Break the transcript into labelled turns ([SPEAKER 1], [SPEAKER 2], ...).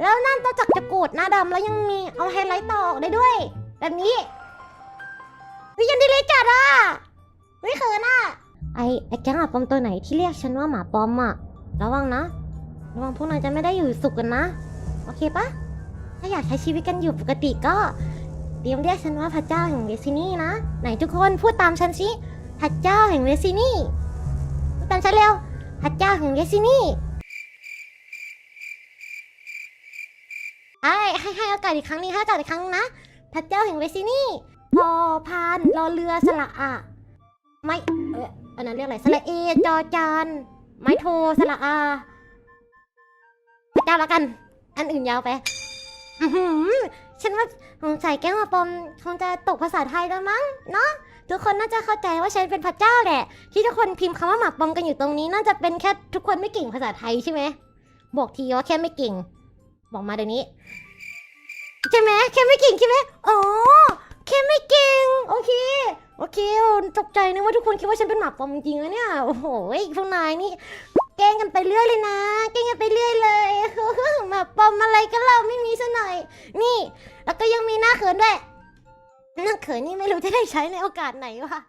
[SPEAKER 1] แล้วนั่นนอกจากจะกรธหน้าดำแล้วยังมีเอาไฮไลท์ต่อออกได้ด้วย แบบนี้วิยันดีเลยจัดอะวิเขินอะไอไอแก๊งหมาปอมตัวไหนที่เรียกฉันว่าหมาปอมอะระวังนะระวังพวกนายจะไม่ได้อยู่สุขกันนะ โอเคปะถ้าอยากใช้ชีวิตกันอยู่ปกติก็เตรียมเรียกฉันว่าพระเจ้าแห่งเวซินี่นะ ไหนทุกคนพูดตามฉันสิพระเจ้าแห่งเวซินี่พูดตามฉันเร็วพระเจ้าแห่งเวซินี่ ไอ้ให้ให้โอกาสอีกครั้งนี้ให้โอกาสอีกครั้งนะพระเจ้าแห่งเวซินี่พอพานรอเรือสระอะ ไม่เอออันนั้นเรียกอะไรสระเอจอจานไม้โทสระอาพระเจ้าละกัน อันอื่นยาวไปอือหือฉันว่าสงสัยแก้งมาปอมคงจะตกภาษาไทยแล้วมั้งเนาะทุกคนน่าจะเข้าใจว่าฉันเป็นพระเจ้าแหละ ที่ทุกคนพิมพ์คำว่าหมากปอมกันอยู่ตรงนี้ น่าจะเป็นแค่ทุกคนไม่เก่งภาษาไทยใช่ไหมบอกทีว่าแค่ไม่เก่ง บอกมาเดี๋ยวนี้ใช่ไหมแค่ไม่เก่งใช่ไหมอ๋อแค่ไม่เก่ง โอเค โอเคตกใจนึกว่าทุกคนคิดว่าฉันเป็นหมาปอมจริงนะเนี่ย โอ้โหพวกนายนี่แกล้งกันไปเรื่อยเลยนะ แกล้งกันไปเรื่อยเลยหมาปอมอะไรกันเราไม่มีซะหน่อย นี่ แล้วก็ยังมีหน้าเขินด้วยหน้าเขินนี่ไม่รู้จะได้ใช้ในโอกาสไหนวะ